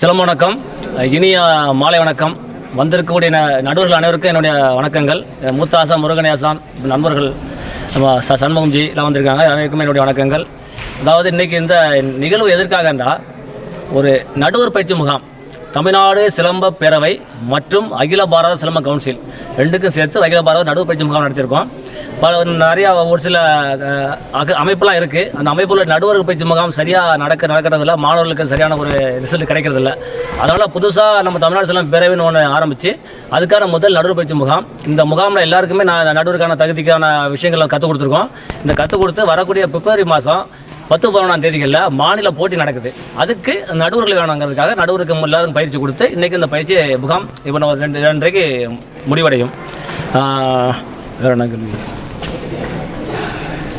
சிலம்ப வணக்கம். இனிய மாலை வணக்கம். வந்திருக்கக்கூடிய ந- நடுவர்கள் அனைவருக்கும் என்னுடைய வணக்கங்கள். மூத்த ஆசான் முருகன் ஆசான் நண்பர்கள் நம்ம ச சண்முகம்ஜி எல்லாம் வந்திருக்காங்க. அனைவருக்கும் என்னுடைய வணக்கங்கள். அதாவது இன்றைக்கி இந்த நிகழ்வு எதற்காகன்றா ஒரு நடுவர் பயிற்சி முகாம். தமிழ்நாடு சிலம்ப பேரவை மற்றும் அகில பாரத சிலம்ப கவுன்சில். ரெண்டுக்கும் சேர்த்து அகில பாரத நடுவர் பயிற்சி முகாம் நடத்தியிருக்கோம். பல நிறையா ஒரு சில அக- அமைப்பெல்லாம் இருக்குது அந்த அமைப்பில் நடுவர் பயிற்சி முகாம் சரியாக நடக்க நடக்கிறதில்ல. மாணவர்களுக்கு சரியான ஒரு ரிசல்ட் கிடைக்கிறதில்ல. அதனால் புதுசாக நம்ம தமிழ்நாடு சிலம் பேரவைன்னு ஒன்று ஆரம்பித்து அதுக்கான முதல் நடுவர் பயிற்சி முகாம். இந்த முகாமில் எல்லாருக்குமே நான் நடுவருக்கான தகுதிக்கான விஷயங்களை கற்றுக் கொடுத்துருக்கோம். இந்த கற்றுக் கொடுத்து வரக்கூடிய பிப்ரவரி மாதம் பத்து பதினொன்றாம் தேதிகளில் மாநில போட்டி நடக்குது. அதுக்கு நடுவர்கள் வேணுங்கிறதுக்காக நடுவருக்கு எல்லாரும் பயிற்சி கொடுத்து இன்றைக்கி இந்த பயிற்சி முகாம் இப்போ நம்ம ரெண்டு ரெண்டரைக்கு முடிவடையும். வேறு என்ன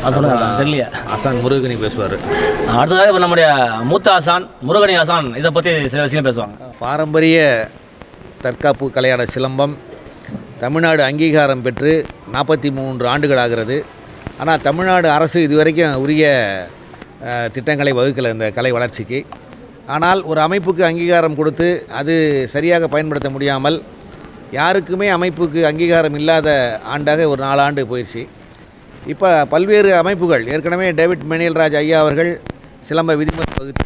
தெரியலையா. ஆசான் முருகனி பேசுவார். அடுத்ததாக இப்போ நம்முடைய மூத்த ஆசான் முருகனி ஆசான் இதை பற்றி சில விஷயம் பேசுவாங்க. பாரம்பரிய தற்காப்பு கலையான சிலம்பம் தமிழ்நாடு அங்கீகாரம் பெற்று நாற்பத்தி மூன்று ஆண்டுகள் ஆகிறது. ஆனால் தமிழ்நாடு அரசு இதுவரைக்கும் உரிய திட்டங்களை வகுக்கலை இந்த கலை வளர்ச்சிக்கு. ஆனால் ஒரு அமைப்புக்கு அங்கீகாரம் கொடுத்து அது சரியாக பயன்படுத்த முடியாமல் யாருக்குமே அமைப்புக்கு அங்கீகாரம் இல்லாத ஆண்டாக ஒரு நாலாண்டு போயிடுச்சு. இப்போ பல்வேறு அமைப்புகள் ஏற்கனவே டேவிட் மெனியல்ராஜ் ஐயா அவர்கள் சிலம்ப விதிமுறை வகுத்து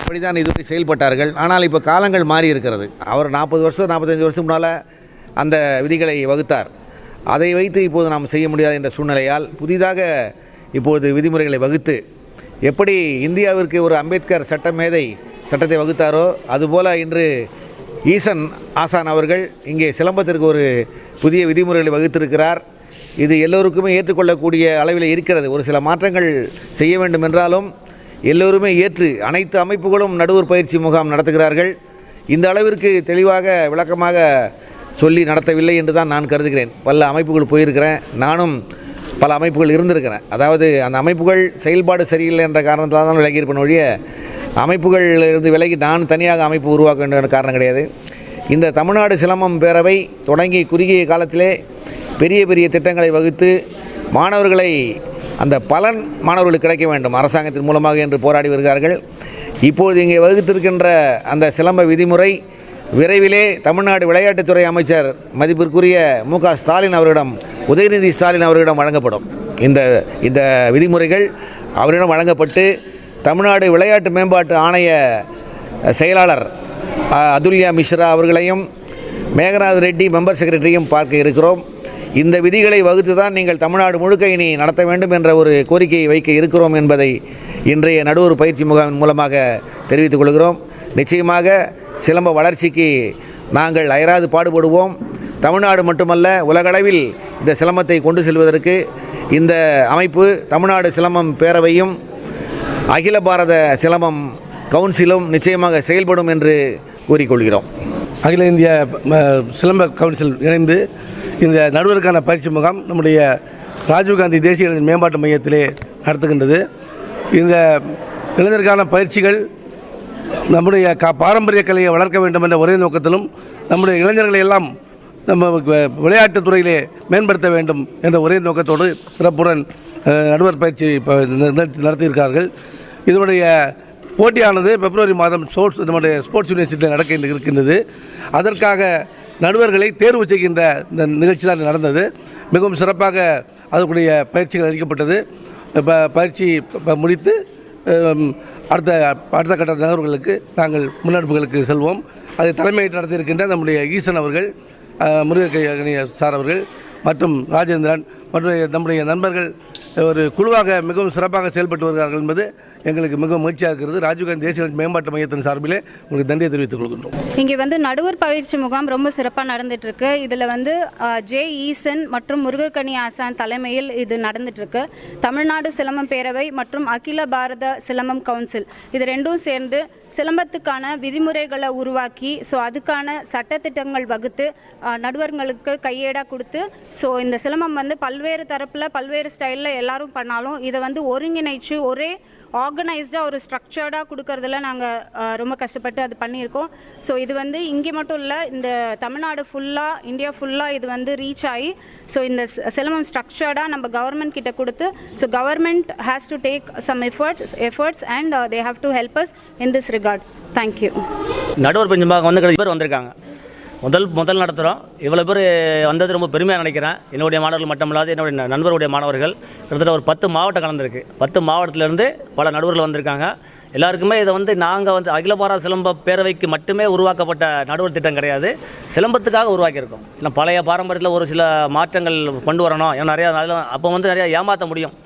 அப்படிதான் இதுவரை செயல்பட்டார்கள். ஆனால் இப்போ காலங்கள் மாறி இருக்கிறது. அவர் நாற்பது வருஷம் நாற்பத்தஞ்சு வருஷம் முன்னால் அந்த விதிகளை வகுத்தார். அதை வைத்து இப்போது நாம் செய்ய முடியாது என்ற சூழ்நிலையால் புதிதாக இப்போது விதிமுறைகளை வகுத்து எப்படி இந்தியாவிற்கு ஒரு அம்பேத்கர் சட்ட மேதை சட்டத்தை வகுத்தாரோ அதுபோல இன்று ஈசன் ஆசான் அவர்கள் இங்கே சிலம்பத்திற்கு ஒரு புதிய விதிமுறைகளை வகுத்திருக்கிறார். இது எல்லோருக்குமே ஏற்றுக்கொள்ளக்கூடிய அளவில் இருக்கிறது. ஒரு சில மாற்றங்கள் செய்ய வேண்டும் என்றாலும் எல்லோருமே ஏற்று அனைத்து அமைப்புகளும் நடுவர் பயிற்சி முகாம் நடத்துகிறார்கள். இந்த அளவிற்கு தெளிவாக விளக்கமாக சொல்லி நடத்தவில்லை என்று தான் நான் கருதுகிறேன். பல அமைப்புகள் போயிருக்கிறேன். நானும் பல அமைப்புகள் இருந்திருக்கிறேன். அதாவது அந்த அமைப்புகள் செயல்பாடு சரியில்லை என்ற காரணத்தால் தான் விலகியிருப்பேன் ஒழிய அமைப்புகளிலிருந்து விலகி நான் தனியாக அமைப்பு உருவாக்க வேண்டும் என்ற காரணம் கிடையாது. இந்த தமிழ்நாடு சிலம்பம் பேரவை தொடங்கி குறுகிய காலத்திலே பெரிய பெரிய திட்டங்களை வகுத்து மாணவர்களை அந்த பலன் மாணவர்களுக்கு கிடைக்க வேண்டும். அரசாங்கத்தின் மூலமாக என்று போராடி வருகிறார்கள். இப்போது இங்கே வகுத்திருக்கின்ற அந்த சிலம்ப விதிமுறை விரைவிலே தமிழ்நாடு விளையாட்டுத்துறை அமைச்சர் மதிப்பிற்குரிய மு க ஸ்டாலின் அவரிடம் உதயநிதி ஸ்டாலின் அவர்களிடம் வழங்கப்படும். இந்த இந்த விதிமுறைகள் அவரிடம் வழங்கப்பட்டு தமிழ்நாடு விளையாட்டு மேம்பாட்டு ஆணைய செயலாளர் அதுல்யா மிஸ்ரா அவர்களையும் மேகநாத் ரெட்டி மெம்பர் செக்ரட்டரியும் பார்க்க இருக்கிறோம். இந்த விதிகளை வகுத்து தான் நீங்கள் தமிழ்நாடு முழுக்க இனி நடத்த வேண்டும் என்ற ஒரு கோரிக்கையை வைக்க இருக்கிறோம் என்பதை இன்றைய நடுவர் பயிற்சி முகாமின் மூலமாக தெரிவித்துக் கொள்கிறோம். நிச்சயமாக சிலம்ப வளர்ச்சிக்கு நாங்கள் அயராது பாடுபடுவோம். தமிழ்நாடு மட்டுமல்ல உலகளவில் இந்த சிலம்பத்தை கொண்டு செல்வதற்கு இந்த அமைப்பு தமிழ்நாடு சிலம்பம் பேரவையும் அகில பாரத சிலம்பம் கவுன்சிலும் நிச்சயமாக செயல்படும் என்று கூறிக்கொள்கிறோம் அகில இந்திய சிலம்ப கவுன்சில் இணைந்து இந்த நடுவருக்கான பயிற்சி முகாம் நம்முடைய ராஜீவ்காந்தி தேசிய இளைஞர் மேம்பாட்டு மையத்திலே நடத்துகின்றது. இந்த இளைஞருக்கான பயிற்சிகள் நம்முடைய க பாரம்பரிய கலையை வளர்க்க வேண்டும் என்ற ஒரே நோக்கத்திலும் நம்முடைய இளைஞர்களை எல்லாம் நம்ம விளையாட்டுத் துறையிலே மேம்படுத்த வேண்டும் என்ற ஒரே நோக்கத்தோடு சிறப்புடன் நடுவர் பயிற்சி நடத்தி- நடத்தியிருக்கார்கள் இதனுடைய போட்டியானது பிப்ரவரி மாதம் ஸ்போர்ட்ஸ் நம்முடைய ஸ்போர்ட்ஸ் யூனிவர்சிட்டியில் நடக்க இருக்கின்றது. அதற்காக நடுவர்களை தேர்வு செய்கின்ற இந்த நிகழ்ச்சி தான் நடந்தது. மிகவும் சிறப்பாக அதற்குரிய பயிற்சிகள் அளிக்கப்பட்டது. இப்போ பயிற்சி முடித்து அடுத்த அடுத்த கட்ட நகர்வுகளுக்கு நாங்கள் முன்னெடுப்புகளுக்கு செல்வோம். அதை தலைமையேற்று நடத்தியிருக்கின்ற நம்முடைய ஈசன் அவர்கள் அஹ், முருகக்கை சார் அவர்கள் மற்றும் ராஜேந்திரன் மற்றும் நம்முடைய நண்பர்கள் ஒரு குழுவாக மிகவும் சிறப்பாக செயல்பட்டு வருகிறார்கள் என்பது எங்களுக்கு மிகவும் மகிழ்ச்சியாக இருக்கிறது. ராஜீவ்காந்தி தேசிய மேம்பாட்டு மையத்தின் சார்பிலே உங்களுக்கு நன்றியை தெரிவித்துக் கொள்கின்றோம். இங்கே வந்து நடுவர் பயிற்சி முகாம் ரொம்ப சிறப்பாக நடந்துட்டு இருக்கு இதில் வந்து ஜே ஈசன் மற்றும் முருகக்கணி ஆசான் தலைமையில் இது நடந்துட்டு இருக்கு தமிழ்நாடு சிலம்பம் பேரவை மற்றும் அகில பாரத சிலம்பம் கவுன்சில். இது ரெண்டும் சேர்ந்து சிலம்பத்துக்கான விதிமுறைகளை உருவாக்கி ஸோ அதுக்கான சட்டத்திட்டங்கள் வகுத்து நடுவர்களுக்கு கையேடாக கொடுத்து ஸோ இந்த சிலம்பம் வந்து பல்வேறு பல்வேறு தரப்பில் பல்வேறு ஸ்டைலில் எல்லாரும் பண்ணாலும் இதை வந்து ஒருங்கிணைச்சு ஒரே ஆர்கனைஸ்டாக ஒரு ஸ்ட்ரக்சர்டாக கொடுக்கறதுல நாங்கள் ரொம்ப கஷ்டப்பட்டு அது பண்ணியிருக்கோம். ஸோ இது வந்து இங்கே மட்டும் இல்லை இந்த தமிழ்நாடு ஃபுல்லாக இந்தியா ஃபுல்லாக இது வந்து ரீச் ஆகி ஸோ இந்த சிலம்பம் ஸ்ட்ரக்சர்டாக நம்ம கவர்மெண்ட் கிட்ட கொடுத்து so government has to take some efforts efforts and they have to help us in this regard thank you நடுவர் பெஞ்சமாக வந்து கிடையாது பேர் வந்திருக்காங்க. முதல் முதல் நடத்துகிறோம் இவ்வளோ பேர் வந்தது ரொம்ப பெருமையாக நினைக்கிறேன். என்னுடைய மாணவர்கள் மட்டும் இல்லாது என்னுடைய நண்பருடைய மாணவர்கள். கிட்டத்தட்ட ஒரு பத்து மாவட்டம் கலந்துருக்கு. பத்து மாவட்டத்திலேருந்து பல நடுவர்கள் வந்திருக்காங்க. எல்லாருக்குமே இதை வந்து நாங்கள் வந்து அகில பாரா சிலம்ப பேரவைக்கு மட்டுமே உருவாக்கப்பட்ட நடுவர் திட்டம் கிடையாது. சிலம்பத்துக்காக உருவாக்கியிருக்கோம். இல்லை பழைய பாரம்பரியத்தில் ஒரு சில மாற்றங்கள் கொண்டு வரணும். ஏன்னா நிறையா அதில் அப்போ வந்து நிறையா ஏமாற்ற முடியும்.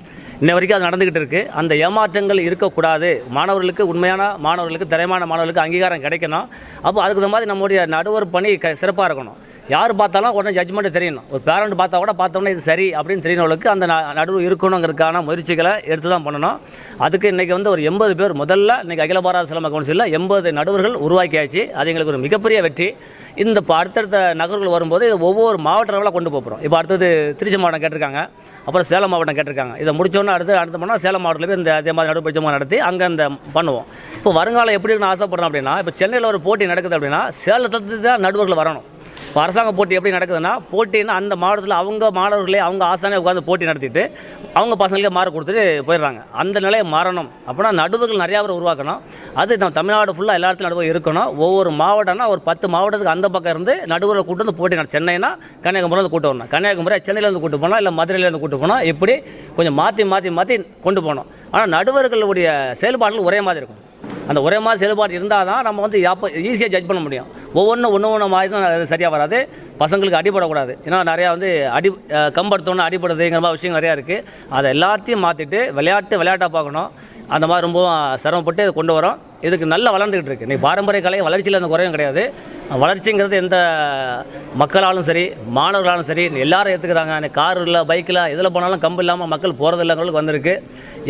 இன்ன வரைக்கும் அது நடந்துக்கிட்டு இருக்குது அந்த ஏமாற்றங்கள் இருக்கக்கூடாது. மாணவர்களுக்கு உண்மையான மாணவர்களுக்கு திறமையான மாணவர்களுக்கு அங்கீகாரம் கிடைக்கணும். அப்போ அதுக்கு தகுந்த மாதிரி நம்முடைய நடுவர் பணி க சிறப்பாக இருக்கணும். யார் பார்த்தாலும் உடனே ஜட்ஜ்மெண்ட் தெரியணும். ஒரு பேரண்ட் பார்த்தா கூட பார்த்தோன்னே இது சரி அப்படின்னு தெரியறவங்களுக்கு அந்த நடுவு இருக்கணுங்கிறதுக்கான முயற்சிகளை எடுத்து தான் பண்ணணும். அதுக்கு இன்றைக்கி வந்து ஒரு எண்பது பேர் முதல்ல இன்றைக்கி அகில பாரத சிலம்ப கவுன்சிலில் எண்பது நடுவர்கள் உருவாக்கியாச்சு. அது எங்களுக்கு ஒரு மிகப்பெரிய வெற்றி. இந்த இப்போ அடுத்தடுத்த நகர்கள் வரும்போது இது ஒவ்வொரு மாவட்ட அளவில் கொண்டு போகிறோம் இப்போ அடுத்தது திருச்சி மாவட்டம் கேட்டிருக்காங்க. அப்புறம் சேலம் மாவட்டம் கேட்டிருக்காங்க. இதை முடிச்சோன்னே அடுத்து அடுத்து பண்ணால் சேலம் மாவட்டத்தில் போய் இந்த அதே மாதிரி நடுப்பட்சமாக நடத்தி அங்கே இந்த பண்ணுவோம். இப்போ வருங்காலம் எப்படி இருக்குன்னு ஆசைப்படுறோம் அப்படின்னா இப்போ சென்னையில் ஒரு போட்டி நடக்குது அப்படின்னா சேலத்துக்கு தான் நடுவர்கள் வரணும். இப்போ அரசாங்க போட்டி எப்படி நடக்குதுன்னா போட்டின்னா அந்த மாவட்டத்தில் அவங்க மாணவர்களே அவங்க ஆசானே உட்காந்து போட்டி நடத்திட்டு அவங்க பசங்களுக்கே மார்க் கொடுத்துட்டு போயிடுறாங்க. அந்த நிலையை மாறணும். அப்படின்னா நடுவர்கள் நிறையா பேர் உருவாக்கணும். அது நம்ம தமிழ்நாடு ஃபுல்லாக எல்லா இடத்துலையும் நடுவர் இருக்கணும். ஒவ்வொரு மாவட்டம்னா ஒரு பத்து மாவட்டத்துக்கு அந்த பக்கம் இருந்து நடுவரை கூட்டு வந்து போட்டி நட சென்னைனா கன்னியாகுமரி வந்து கூட்டு வரணும். கன்னியாகுமரி சென்னையிலேருந்து கூட்டு போனால் இல்லை மதுரையிலேருந்து கூட்டு போனால் இப்படி கொஞ்சம் மாற்றி மாற்றி மாற்றி கொண்டு போகணும். ஆனால் நடுவர்களுடைய செயல்பாடுகள் ஒரே மாதிரி இருக்கும். அந்த ஒரே மாதிரி செயல்பாடு இருந்தால் தான் நம்ம வந்து அப்போ ஈஸியாக ஜட்ஜ் பண்ண முடியும். ஒவ்வொன்றும் ஒன்று ஒன்று மாதிரி தான் அது சரியாக வராது. பசங்களுக்கு அடிபடக்கூடாது. ஏன்னா நிறையா வந்து அடி கம்படுத்தோன்னு கம்பெடுத்தோன்னே அடிபடுறதுங்கிற மாதிரி விஷயம் நிறையா இருக்குது அதை எல்லாத்தையும் மாற்றிட்டு விளையாட்டு விளையாட்டாக பார்க்கணும். அந்த மாதிரி ரொம்பவும் சிரமப்பட்டு இதை கொண்டு வரோம். இதுக்கு நல்லா வளர்ந்துக்கிட்டு இருக்குது இன்னைக்கு பாரம்பரிய கலை வளர்ச்சியில் எந்த குறையும் கிடையாது. வளர்ச்சிங்கிறது எந்த மக்களாலும் சரி மாணவர்களாலும் சரி எல்லாரும் ஏற்றுக்கிறாங்க இன்னைக்கு காரில் பைக்கில் எதில் போனாலும் கம்பு இல்லாமல் மக்கள் போகிறது இல்லைங்கிறதுக்கு வந்திருக்கு.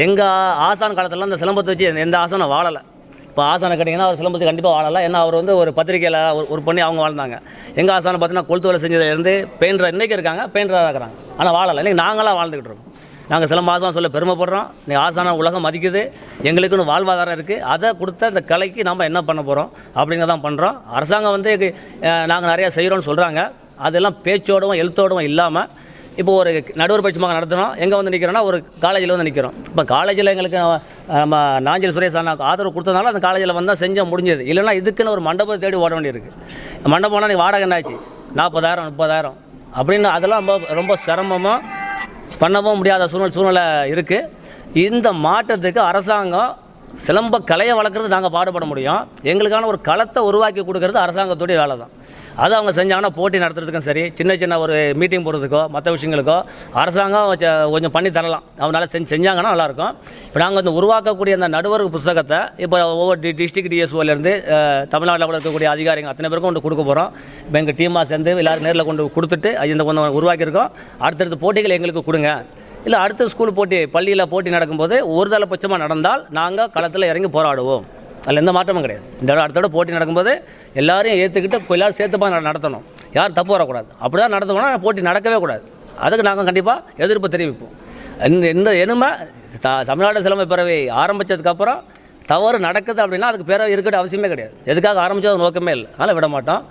எங்கள் ஆசான் காலத்திலலாம் அந்த சிலம்பத்தை வச்சு எந்த- ஆசானும் வாழலை. இப்போ ஆசானை கேட்டிங்கன்னா அவர் சிலம்பத்துக்கு கண்டிப்பாக வாழலாம். ஏன்னா அவர் வந்து ஒரு பத்திரிக்கையில் ஒரு ஒரு பண்ணி அவங்க வாழ்ந்தாங்க. எங்கள் ஆசானை பார்த்தீங்கன்னா கொளுத்து வேலை செஞ்சதுலேருந்து பெயிண்டர் இன்றைக்கி இருக்காங்க பெயிண்டராக இருக்கிறாங்க ஆனால் வாழலை. இன்றைக்கி நாங்களாம் வாழ்ந்துக்கிட்டு இருக்கோம். நாங்கள் சிலம்ப ஆசானம் சொல்ல பெருமைப்படுறோம். நீ ஆசானம் உலகம் மதிக்குது. எங்களுக்குன்னு வாழ்வாதாரம் இருக்குது அதை கொடுத்த இந்த கலைக்கு நம்ம என்ன பண்ண போகிறோம் அப்படிங்கிறதான் பண்ணுறோம் அரசாங்கம் வந்து நாங்கள் நிறையா செய்கிறோம்னு சொல்கிறாங்க அதெல்லாம் பேச்சோடவும் எழுத்தோடவும் இல்லாமல் இப்போ ஒரு நடுவர் பட்சமாக நடத்துகிறோம் எங்கே வந்து நிற்கிறோன்னா ஒரு காலேஜில் வந்து நிற்கிறோம் இப்போ காலேஜில் எங்களுக்கு நம்ம நாஞ்சல் சுரேஷ் அண்ணா ஆதரவு கொடுத்ததுனால அந்த காலேஜில் வந்தால் செஞ்சால் முடிஞ்சது. இல்லைன்னா இதுக்குன்னு ஒரு மண்டபத்தை தேடி ஓட வேண்டியிருக்கு. மண்டபம்னா நீ வாடகை என்னாச்சு? நாற்பதாயிரம் முப்பதாயிரம். அப்படின்னு அதெல்லாம் ரொம்ப ரொம்ப சிரமமாக பண்ணவும் முடியாத சூழ்நிலை சூழ்நிலை இருக்குது இந்த மாற்றத்துக்கு அரசாங்கம் சிலம்ப கலையை வளர்க்குறது நாங்கள் பாடுபட முடியும். எங்களுக்கான ஒரு களத்தை உருவாக்கி கொடுக்கறது அரசாங்கத்துடைய வேலை தான் அது அவங்க செஞ்சாங்கன்னா போட்டி நடத்துறதுக்கும் சரி சின்ன சின்ன ஒரு மீட்டிங் போகிறதுக்கோ மற்ற விஷயங்களுக்கோ அரசாங்கம் வச்ச- கொஞ்சம் பண்ணி தரலாம். அவனால செஞ்சு செஞ்சாங்கன்னா நல்லாயிருக்கும். இப்போ நாங்கள் வந்து உருவாக்கக்கூடிய அந்த நடுவர் புஸ்தகத்தை இப்போ ஒவ்வொரு டி டிஸ்ட்ரிக்ட் டிஎஸ்ஓலேருந்து தமிழ்நாட்டில் இருக்கக்கூடிய அதிகாரிகள் அத்தனை பேருக்கும் கொண்டு கொடுக்க போகிறோம் இப்போ எங்கள் டீமாக சேர்ந்து எல்லாரும் நேரில் கொண்டு கொடுத்துட்டு அது இந்த கொஞ்சம் உருவாக்கியிருக்கோம். அடுத்தடுத்த போட்டிகள் எங்களுக்கு கொடுங்க. இல்லை அடுத்த ஸ்கூல் போட்டி பள்ளியில் போட்டி நடக்கும்போது ஒரு தலைப்பட்சமாக நடந்தால் நாங்கள் களத்தில் இறங்கி போராடுவோம். அதில் எந்த மாற்றமும் கிடையாது. இந்த தடவை அடுத்த தடவை போட்டி நடக்கும்போது எல்லாரையும் ஏற்றுக்கிட்டு எல்லாரும் சேர்த்துப்பா நடத்தணும். யாரும் தப்பு வரக்கூடாது. அப்படி தான் நடத்தணும்னா போட்டி நடக்கவே கூடாது. அதுக்கு நாங்கள் கண்டிப்பாக எதிர்ப்பு தெரிவிப்போம். இந்த இந்த எனுமை த தமிழ்நாடு சிலம்பு பிறவை ஆரம்பித்ததுக்கப்புறம் தவறு நடக்குது அப்படின்னா அதுக்கு பேர இருக்கட்டும் அவசியமே கிடையாது. எதுக்காக ஆரம்பிச்சது நோக்கமே இல்லை. அதனால் விட மாட்டோம்.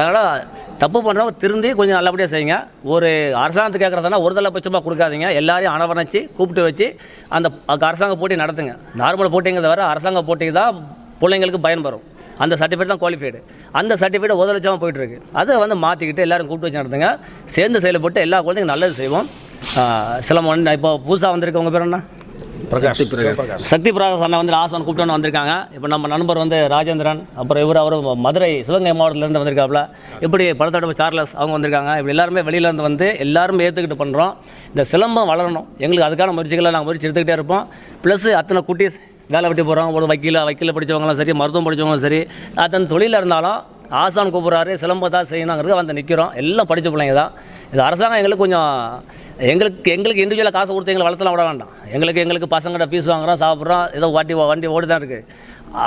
அதனால் தப்பு பண்ணுறவங்க திருந்தி கொஞ்சம் நல்லபடியாக செய்யுங்க. ஒரு அரசாங்கத்துக்கு கேட்குறதுனா ஒரு தலைப்பட்சமாக கொடுக்காதீங்க. எல்லாரையும் அணவணைச்சி கூப்பிட்டு வச்சு அந்த அரசாங்க போட்டி நடத்துங்க. நார்மல் போட்டிங்கிறத வர அரசாங்க போட்டிக்கு தான் பிள்ளைங்களுக்கு பயன்பெறும் அந்த சர்டிஃபிகேட் தான் குவாலிஃபைடு அந்த சர்டிஃபிகேட் ஒரு லட்சமாக போயிட்டுருக்கு. அதை வந்து மாற்றிக்கிட்டு எல்லாரும் கூப்பிட்டு வச்சு நடத்துங்க. சேர்ந்து செயல்பட்டு எல்லா குழந்தைங்க நல்லது செய்வோம். சிலம்பம் இப்போ புதுசாக வந்திருக்கவங்க பேர் என்ன? பிரகாஷ். பிரகாஷ். சக்தி பிரகாஷ் அண்ணா வந்து ஆசான் கூப்பிட்டு வந்திருக்காங்க. இப்போ நம்ம நண்பர் வந்து ராஜேந்திரன் அப்புறம் இவர் அவர் மதுரை சிவகங்கை மாவட்டத்திலேருந்து வந்திருக்காப்புல. இப்படி படத்தோட சார்லஸ் அவங்க வந்திருக்காங்க. இப்படி எல்லாருமே வெளியிலேருந்து வந்து எல்லாரும் ஏற்றுக்கிட்டு பண்ணுறோம் இந்த சிலம்பம் வளரணும். எங்களுக்கு அதுக்கான முயற்சிகளை நாங்கள் முயற்சி எடுத்துக்கிட்டே இருப்போம். ப்ளஸ் அத்தனை குட்டீஸ் வேலை வெட்டி போகிறோம் ஒரு வக்கீல வக்கீல படித்தவங்களும் சரி மருத்துவம் படித்தவங்களும் சரி அத்தனை தொழிலில் இருந்தாலும் ஆசான் கூப்பிட்றாரு சிலம்பத்தை செய்யணுங்கிறது வந்து நிற்கிறோம் எல்லாம் படித்த பிள்ளைங்க தான். இது அரசாங்கம் எங்களுக்கு கொஞ்சம் எங்களுக்கு எங்களுக்கு இண்டிவிஜுவலாக காசு கொடுத்து எங்களை வளர்த்தலாம் விட வேண்டாம். எங்களுக்கு எங்களுக்கு பசங்கள்ட்ட ஃபீஸ் வாங்குகிறோம் சாப்பிட்றோம் ஏதோ வண்டி வண்டி ஓடி தான் இருக்குது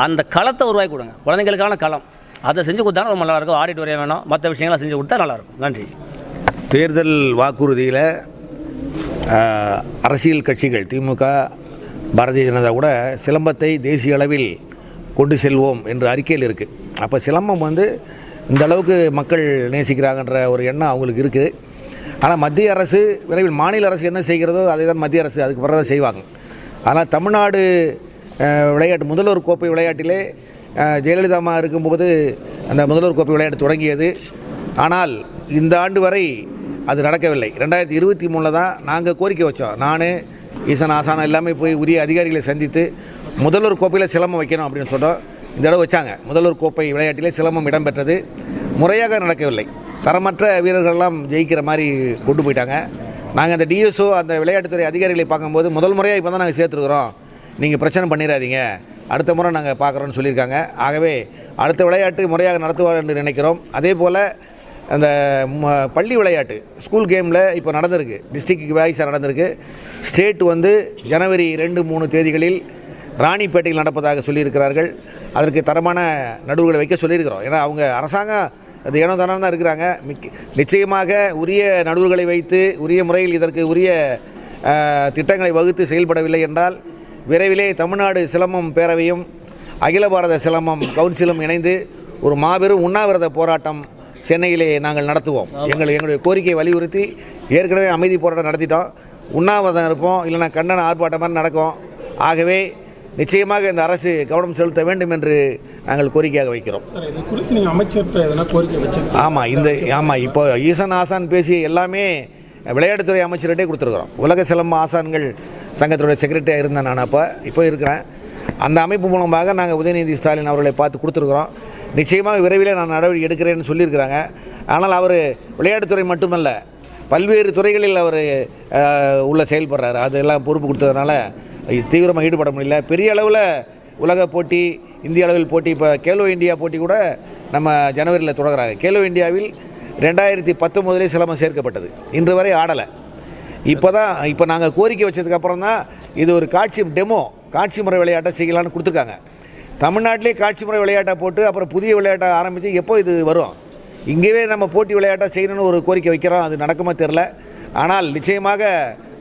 அந்த களத்தை உருவாக்கி கொடுங்க. குழந்தைங்களுக்கான களம். அதை செஞ்சு கொடுத்தாலும் ரொம்ப நல்லாயிருக்கும் ஆடிட்டோரியம் வேணும். மற்ற விஷயங்கள்லாம் செஞ்சு கொடுத்தா நல்லாயிருக்கும் நன்றி. தேர்தல் வாக்குறுதியில் அரசியல் கட்சிகள் திமுக பாரதிய ஜனதா கூட சிலம்பத்தை தேசிய அளவில் கொண்டு செல்வோம் என்று அறிக்கையில் இருக்குது அப்போ சிலம்பம் வந்து இந்த அளவுக்கு மக்கள் நேசிக்கிறாங்கன்ற ஒரு எண்ணம் அவங்களுக்கு இருக்குது. ஆனால் மத்திய அரசு விரைவில் மாநில அரசு என்ன செய்கிறதோ அதை தான் மத்திய அரசு அதுக்கு பிறகு தான் செய்வாங்க. ஆனால் தமிழ்நாடு விளையாட்டு முதல்வர் கோப்பை விளையாட்டிலே ஜெயலலிதாமா இருக்கும்போது அந்த முதல்வர் கோப்பை விளையாட்டு தொடங்கியது. ஆனால் இந்த ஆண்டு வரை அது நடக்கவில்லை. ரெண்டாயிரத்தி இருபத்தி மூணில் தான் நாங்கள் கோரிக்கை வச்சோம். நான் ஈசன் ஆசானம் எல்லாமே போய் உரிய அதிகாரிகளை சந்தித்து முதல்வர் கோப்பையில் சிலம்பம் வைக்கணும் அப்படின்னு சொன்னோம் இந்த தடவை வச்சாங்க. முதல்வர் கோப்பை விளையாட்டிலே சிலம்பம் இடம்பெற்றது. முறையாக நடக்கவில்லை. தரமற்ற வீரர்கள்லாம் ஜெயிக்கிற மாதிரி கொண்டு போயிட்டாங்க. நாங்கள் அந்த டிஎஸ்ஓ அந்த விளையாட்டுத்துறை அதிகாரிகளை பார்க்கும்போது முதல் முறையாக இப்போ தான் நாங்கள் சேர்த்துருக்குறோம். நீங்கள் பிரச்சனை பண்ணிடாதீங்க அடுத்த முறை நாங்கள் பார்க்குறோன்னு சொல்லியிருக்காங்க. ஆகவே அடுத்த விளையாட்டு முறையாக நடத்துவார் என்று நினைக்கிறோம். அதே போல் அந்த ம- பள்ளி விளையாட்டு ஸ்கூல் கேமில் இப்போ நடந்திருக்கு. டிஸ்ட்ரிக்ட் வைஸாக நடந்திருக்கு. ஸ்டேட் வந்து ஜனவரி ரெண்டு மூணு தேதிகளில் ராணிப்பேட்டையில் நடப்பதாக சொல்லியிருக்கிறார்கள். அதற்கு தரமான நடுவுகளை வைக்க சொல்லியிருக்கிறோம். ஏன்னா அவங்க அரசாங்கம் அது ஏனோ தானோ தான் இருக்கிறாங்க. மிக்க நிச்சயமாக உரிய நடுவுகளை வைத்து உரிய முறையில் இதற்கு உரிய திட்டங்களை வகுத்து செயல்படவில்லை என்றால் விரைவிலே தமிழ்நாடு சிலம்பம் பேரவையும் அகில பாரத சிலம்பம் கவுன்சிலும் இணைந்து ஒரு மாபெரும் உண்ணாவிரத போராட்டம் சென்னையிலே நாங்கள் நடத்துவோம். எங்கள் எங்களுடைய கோரிக்கையை வலியுறுத்தி ஏற்கனவே அமைதி போராட்டம் நடத்திட்டோம். உண்ணாவிரதம் இருப்போம். இல்லைன்னா கண்டன ஆர்ப்பாட்டம் மாதிரி நடக்கும். ஆகவே நிச்சயமாக இந்த அரசு கவனம் செலுத்த வேண்டும் என்று நாங்கள் கோரிக்கையாக வைக்கிறோம். சார் இது குறித்து நீங்கள் அமைச்சர்கிட்ட எதனா கோரிக்கை வச்சிருக்கீங்க ஆமாம் இந்த ஆமாம் இப்போ ஈசன் ஆசான் பேசிய எல்லாமே விளையாட்டுத்துறை அமைச்சர்கிட்டே கொடுத்துருக்குறோம். உலக சிலம்ப ஆசான்கள் சங்கத்துடைய செக்ரட்டரியாக இருந்தேன் நான் அப்போ இப்போ இருக்கிறேன். அந்த அமைப்பு மூலமாக நாங்கள் உதயநிதி ஸ்டாலின் அவர்களை பார்த்து கொடுத்துருக்குறோம். நிச்சயமாக விரைவில் நான் நடவடிக்கை எடுக்கிறேன்னு சொல்லியிருக்கிறாங்க. ஆனால் அவர் விளையாட்டுத்துறை மட்டுமல்ல பல்வேறு துறைகளில் அவர் உள்ள செயல்படுறாரு. அதெல்லாம் பொறுப்பு கொடுத்ததுனால தீவிரமாக ஈடுபட முடியல. பெரிய அளவில் உலக போட்டி இந்திய அளவில் போட்டி இப்போ கேலோ இந்தியா போட்டி கூட நம்ம ஜனவரியில் தொடங்குறாங்க. கேலோ இந்தியாவில் ரெண்டாயிரத்தி பத்தொம்போதுலேயே சிலம்பம் சேர்க்கப்பட்டது. இன்று வரை ஆடலை. இப்போ தான் இப்போ நாங்கள் கோரிக்கை வச்சதுக்கப்புறம் தான் இது ஒரு காட்சி டெமோ காட்சி முறை விளையாட்டை செய்யலான்னு கொடுத்துருக்காங்க. தமிழ்நாட்டிலே காட்சி முறை விளையாட்டை போட்டு அப்புறம் புதிய விளையாட்டை ஆரம்பித்து எப்போ இது வரும்? இங்கேயே நம்ம போட்டி விளையாட்டாக செய்யணும்னு ஒரு கோரிக்கை வைக்கிறோம். அது நடக்குமா தெரில ஆனால் நிச்சயமாக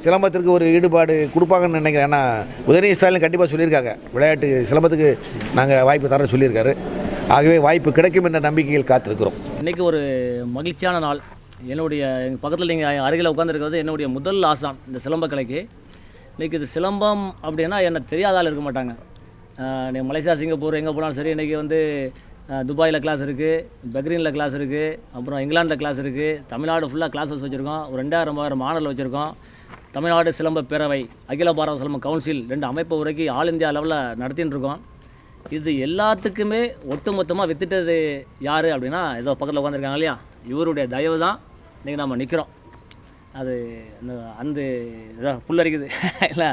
சிலம்பத்திற்கு ஒரு ஈடுபாடு கொடுப்பாங்கன்னு நினைக்கிறேன். ஏன்னா உதயநிதி ஸ்டாலின் கண்டிப்பாக சொல்லியிருக்காங்க. விளையாட்டு சிலம்பத்துக்கு நாங்கள் வாய்ப்பு தரேன்னு சொல்லியிருக்காரு. ஆகவே வாய்ப்பு கிடைக்கும் என்ற நம்பிக்கையில் காத்திருக்கிறோம். இன்றைக்கி ஒரு மகிழ்ச்சியான நாள். என்னுடைய எங்கள் பக்கத்தில் நீங்கள் அருகில் உட்காந்துருக்கிறது என்னுடைய முதல் ஆசான் இந்த சிலம்ப கலைக்கு. இன்றைக்கி இது சிலம்பம் அப்படின்னா என்ன தெரியாத ஆள் இருக்க மாட்டாங்க. ஆஹ் மலேசியா சிங்கப்பூர் எங்கே போனாலும் சரி இன்றைக்கி வந்து துபாயில் கிளாஸ் இருக்குது பக்ரீனில் கிளாஸ் இருக்குது அப்புறம் இங்கிலாந்தில் கிளாஸ் இருக்குது தமிழ்நாடு ஃபுல்லாக கிளாஸஸ் வச்சுருக்கோம் ஒரு ரெண்டாயிரம் மூவாயிரம் மாடல் வச்சுருக்கோம். தமிழ்நாடு சிலம்ப பேரவை அகில பாரத சிலம்ப கவுன்சில் ரெண்டு அமைப்பு வரைக்கும் ஆல் இந்தியா லெவலில் நடத்தின்னு இருக்கோம். இது எல்லாத்துக்குமே ஒட்டுமொத்தமாக வித்துட்டது யார் அப்படின்னா ஏதோ பக்கத்தில் உட்காந்துருக்காங்க இல்லையா? இவருடைய தயவு தான் இன்றைக்கி நம்ம நிற்கிறோம் அது அந்த அந்த இதோ புல்லரிக்குது. இல்லை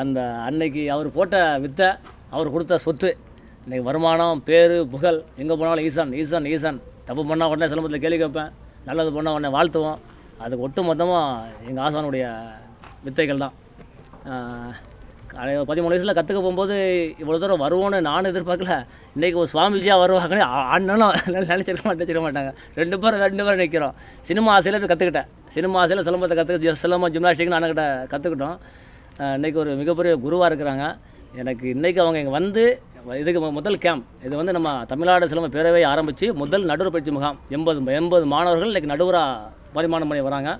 அந்த அன்னைக்கு அவர் போட்ட வித்தை அவர் கொடுத்த சொத்து இன்றைக்கி வருமானம் பேர் புகழ் எங்கே போனாலும் ஈசான் ஈசான் ஈசான். தப்பு பண்ணால் உடனே சிலம்பத்தில் கேள்வி கேட்பேன். நல்லது பண்ணால் உடனே வாழ்த்துவோம். அதுக்கு ஒட்டு மொத்தமாக எங்கள் ஆசானுடைய வித்தைகள் தான். பதிமூணு வயசில் கற்றுக்க போகும்போது இவ்வளோ தூரம் வருவோன்னு நானும் எதிர்பார்க்கல. இன்றைக்கி ஒரு சுவாமிஜியாக வருவாங்கன்னு ஆ- நினச்சிருக்க மாட்டேன் நினச்சிருக்க மாட்டாங்க. ரெண்டு பேரும் ரெண்டு பேரும் நிற்கிறோம் சினிமா ஆசையில் போய் கற்றுக்கிட்டேன் சினிமா ஆசையில் சிலம்பத்தை கற்றுக்க சிலம்பம் ஜிம்னாஸ்டிக்னு அண்ணக்கிட்ட கற்றுக்கிட்டோம் இன்றைக்கி ஒரு மிகப்பெரிய குருவாக இருக்கிறாங்க. எனக்கு இன்றைக்கி அவங்க இங்கே வந்து இதுக்கு முதல் கேம்ப் இது வந்து நம்ம தமிழ்நாடு சிலம்ப பேரவை ஆரம்பித்து முதல் நடுவர் பயிற்சி முகாம். எண்பது எண்பது மாணவர்கள் இன்றைக்கி நடுவராக பரிமாணம் பண்ணி வராங்க.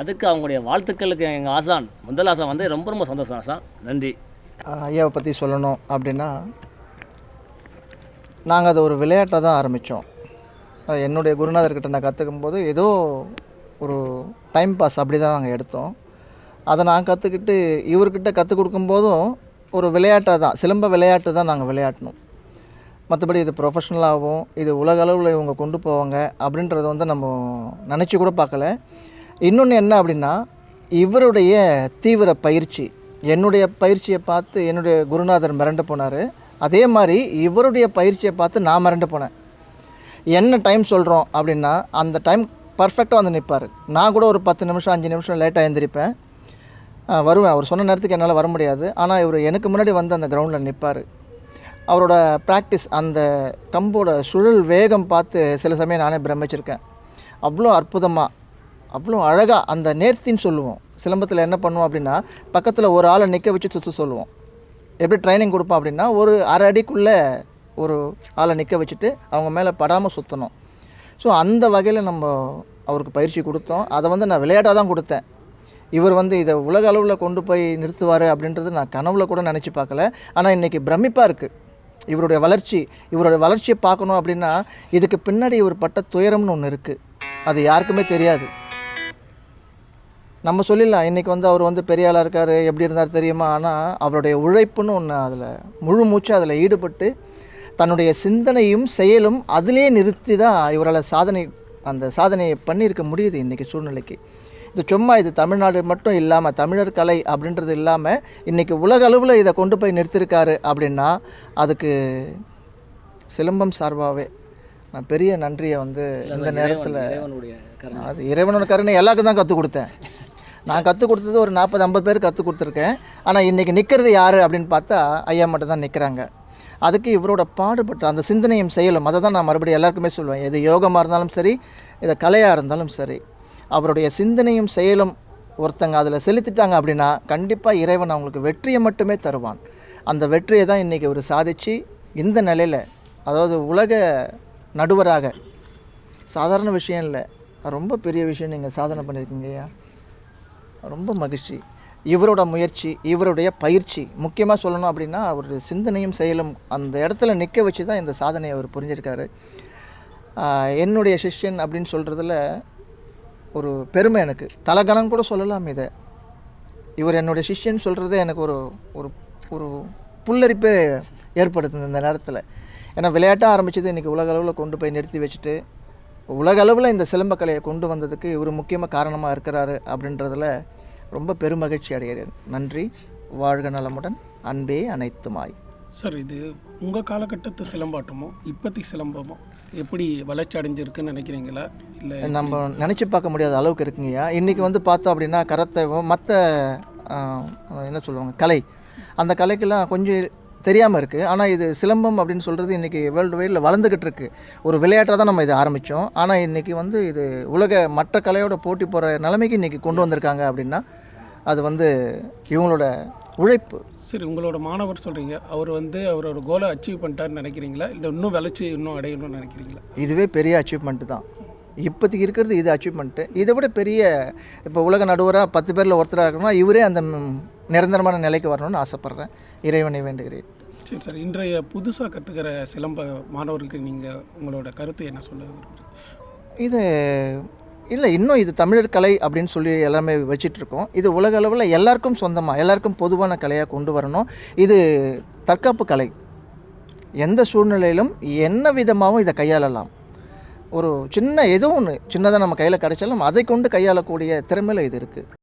அதுக்கு அவங்களுடைய வாழ்த்துக்களுக்கு எங்கள் ஆசான் முதல் ஆசான் வந்து ரொம்ப ரொம்ப சந்தோஷம் ஆசான். நன்றி. ஐயாவை பற்றி சொல்லணும் அப்படின்னா நாங்கள் அதை ஒரு விளையாட்டாக தான் ஆரம்பித்தோம் என்னுடைய குருநாதர்கிட்ட நான் கற்றுக்கும் போது ஏதோ ஒரு டைம் பாஸ் அப்படி தான் நாங்கள் எடுத்தோம். அதை நான் கற்றுக்கிட்டு இவர்கிட்ட கற்றுக் கொடுக்கும்போதும் ஒரு விளையாட்டாக தான் சிலம்ப விளையாட்டு தான் நாங்கள் விளையாட்டணும். மற்றபடி இது ப்ரொஃபஷ்னலாகவும் இது உலக அளவில் இவங்க கொண்டு போவாங்க அப்படின்றத வந்து நம்ம நினச்சி கூட பார்க்கல. இன்னொன்று என்ன அப்படின்னா இவருடைய தீவிர பயிற்சி என்னுடைய பயிற்சியை பார்த்து என்னுடைய குருநாதர் மிரண்டு போனார். அதே மாதிரி இவருடைய பயிற்சியை பார்த்து நான் மிரண்டு போனேன். என்ன டைம் சொல்கிறோம் அப்படின்னா அந்த டைம் பர்ஃபெக்டாக வந்து நிற்பார் நான் கூட ஒரு பத்து நிமிஷம் அஞ்சு நிமிஷம் லேட்டாக எழுந்திரிப்பேன் வருவேன். அவர் சொன்ன நேரத்துக்கு என்னால் வர முடியாது. ஆனால் இவர் எனக்கு முன்னாடி வந்து அந்த கிரவுண்டில் நிற்பார் அவரோட ப்ராக்டிஸ் அந்த கம்போட சுழல் வேகம் பார்த்து சில சமயம் நானே பிரமிச்சிருக்கேன். அவ்வளோ அற்புதமாக அவ்வளோ அழகாக அந்த நேர்த்தின்னு சொல்லுவோம். சிலம்பத்தில் என்ன பண்ணுவோம் அப்படின்னா பக்கத்தில் ஒரு ஆளை நிற்க வச்சு சுற்ற சொல்லுவோம். எப்படி ட்ரைனிங் கொடுப்போம் அப்படின்னா ஒரு அரை அடிக்குள்ளே ஒரு ஆளை நிற்க வச்சுட்டு அவங்க மேலே படாமல் சுற்றணும் ஸோ அந்த வகையில் நம்ம அவருக்கு பயிற்சி கொடுத்தோம். அதை வந்து நான் விளையாட்டாக தான் கொடுத்தேன். இவர் வந்து இதை உலக அளவில் கொண்டு போய் நிறுத்துவார் அப்படின்றது நான் கனவுல கூட நினச்சி பார்க்கல. ஆனால் இன்றைக்கி பிரமிப்பாக இருக்குது இவருடைய வளர்ச்சி இவருடைய வளர்ச்சியை பார்க்கணும் அப்படின்னா இதுக்கு பின்னாடி இவர் பட்ட துயரம்னு ஒன்று இருக்குது அது யாருக்குமே தெரியாது. நம்ம சொல்லிடலாம் இன்றைக்கி வந்து அவர் வந்து பெரிய ஆளாக இருக்கார் எப்படி இருந்தார் தெரியுமா? ஆனால் அவருடைய உழைப்புன்னு ஒன்று அதில் முழு மூச்சு அதில் ஈடுபட்டு தன்னுடைய சிந்தனையும் செயலும் அதிலே நிறுத்தி தான் இவரால் சாதனை அந்த சாதனையை பண்ணியிருக்க முடியுது இன்றைக்கி சூழ்நிலைக்கு. இது சும்மா இது தமிழ்நாடு மட்டும் இல்லாமல் தமிழர் கலை அப்படின்றது இல்லாமல் இன்றைக்கி உலக அளவில் இதை கொண்டு போய் நிறுத்திருக்காரு அப்படின்னா அதுக்கு சிலம்பம் சார்பாகவே நான் பெரிய நன்றியை வந்து இந்த நேரத்தில். அது இறைவனோட கருணை எல்லாருக்கும் தான் கற்றுக் கொடுத்தேன். நான் கற்றுக் கொடுத்தது ஒரு நாற்பது ஐம்பது பேர் கற்றுக் கொடுத்துருக்கேன். ஆனால் இன்றைக்கி நிற்கிறது யார் அப்படின்னு பார்த்தா ஐயா மட்டும் தான் நிற்கிறாங்க அதுக்கு இவரோட பாடுபட்ட அந்த சிந்தனையும் செயலும் அதை தான் நான் மறுபடியும் எல்லாருக்குமே சொல்லுவேன் இது யோகமாக இருந்தாலும் சரி இதை கலையாக இருந்தாலும் சரி அவருடைய சிந்தனையும் செயலும் ஒருத்தங்க அதில் செலுத்திட்டாங்க அப்படின்னா கண்டிப்பாக இறைவன் அவங்களுக்கு வெற்றியை மட்டுமே தருவான். அந்த வெற்றியை தான் இன்றைக்கி அவர் சாதித்து இந்த நிலையில் அதாவது உலக நடுவராக சாதாரண விஷயம் இல்லை ரொம்ப பெரிய விஷயம் நீங்கள் சாதனை பண்ணியிருக்கீங்க ஐயா. ரொம்ப மகிழ்ச்சி. இவரோட முயற்சி இவருடைய பயிற்சி முக்கியமாக சொல்லணும் அப்படின்னா அவருடைய சிந்தனையும் செயலும் அந்த இடத்துல நிற்க வச்சு தான் இந்த சாதனையை அவர் புரிஞ்சிருக்காரு. என்னுடைய சிஷ்யன் அப்படின்னு சொல்கிறதுல ஒரு பெருமை எனக்கு. தலகணம் கூட சொல்லலாம் இதை. இவர் என்னுடைய சிஷ்யன் சொல்கிறதே எனக்கு ஒரு ஒரு ஒரு புல்லரிப்பே ஏற்படுத்துது இந்த நேரத்தில். ஏன்னா விளையாட்டாக ஆரம்பித்தது இன்றைக்கி உலக அளவில் கொண்டு போய் நிறுத்தி வச்சுட்டு உலக அளவில் இந்த சிலம்பக்கலையை கொண்டு வந்ததுக்கு இவர் முக்கியமாக காரணமாக இருக்கிறாரு அப்படின்றதில் ரொம்ப பெருமகிழ்ச்சி அடைகிறேன். நன்றி. வாழ்க நலமுடன். அன்பே அனைத்துமாய். சார் இது உங்கள் காலகட்டத்து சிலம்பாட்டமோ இப்போதைக்கு சிலம்பமோ எப்படி வளர்ச்சி அடைஞ்சிருக்குன்னு நினைக்கிறீங்களா? இல்லை நம்ம நினச்சி பார்க்க முடியாத அளவுக்கு இருக்குங்கய்யா இன்றைக்கி வந்து பார்த்தோம் அப்படின்னா கரத்தை மற்ற என்ன சொல்லுவாங்க கலை. அந்த கலைக்கெல்லாம் கொஞ்சம் தெரியாமல் இருக்குது ஆனால் இது சிலம்பம் அப்படின்னு சொல்கிறது இன்றைக்கி வேர்ல்டு வைடில் வளர்ந்துக்கிட்டு இருக்குது ஒரு விளையாட்டாக தான் நம்ம இதை ஆரம்பித்தோம் ஆனால் இன்றைக்கி வந்து இது உலக மற்ற கலையோட போட்டி போகிற நிலைமைக்கு இன்றைக்கி கொண்டு வந்திருக்காங்க அப்படின்னா அது வந்து இவங்களோட உழைப்பு. சரி உங்களோட மாணவர் சொல்கிறீங்க அவர் வந்து அவரோட கோலை அச்சீவ் பண்ணிட்டாருன்னு நினைக்கிறீங்களா? இல்லை இன்னும் வளர்ச்சி இன்னும் அடையணும்னு நினைக்கிறீங்களா? இதுவே பெரிய அச்சீவ்மெண்ட்டு தான். இப்போதைக்கு இருக்கிறது இது அச்சீவ்மெண்ட்டு இதை விட பெரிய இப்போ உலக நடுவராக பத்து பேரில் ஒருத்தராக இருக்கணும்னா இவரே அந்த நிரந்தரமான நிலைக்கு வரணும்னு ஆசைப்பட்றேன். இறைவனை வேண்டுகிறேன். சரி சார். இன்றைய புதுசாக கற்றுக்கிற சிலம்ப மாணவர்களுக்கு நீங்கள் உங்களோட கருத்து என்ன சொல்ல விரும்புகிறீங்க இது இல்லை இன்னும் இது தமிழர் கலை அப்படின்னு சொல்லி எல்லாமே வச்சிட்ருக்கோம். இது உலக அளவில் எல்லாருக்கும் சொந்தமாக எல்லாருக்கும் பொதுவான கலையாக கொண்டு வரணும். இது தற்காப்பு கலை. எந்த சூழ்நிலையிலும் என்ன விதமாகவும் இதை கையாளலாம். ஒரு சின்ன எதுவும் ஒன்று சின்னதாக நம்ம கையில் கிடைச்சாலும் அதை கொண்டு கையாளக்கூடிய திறமையில் இது இருக்குது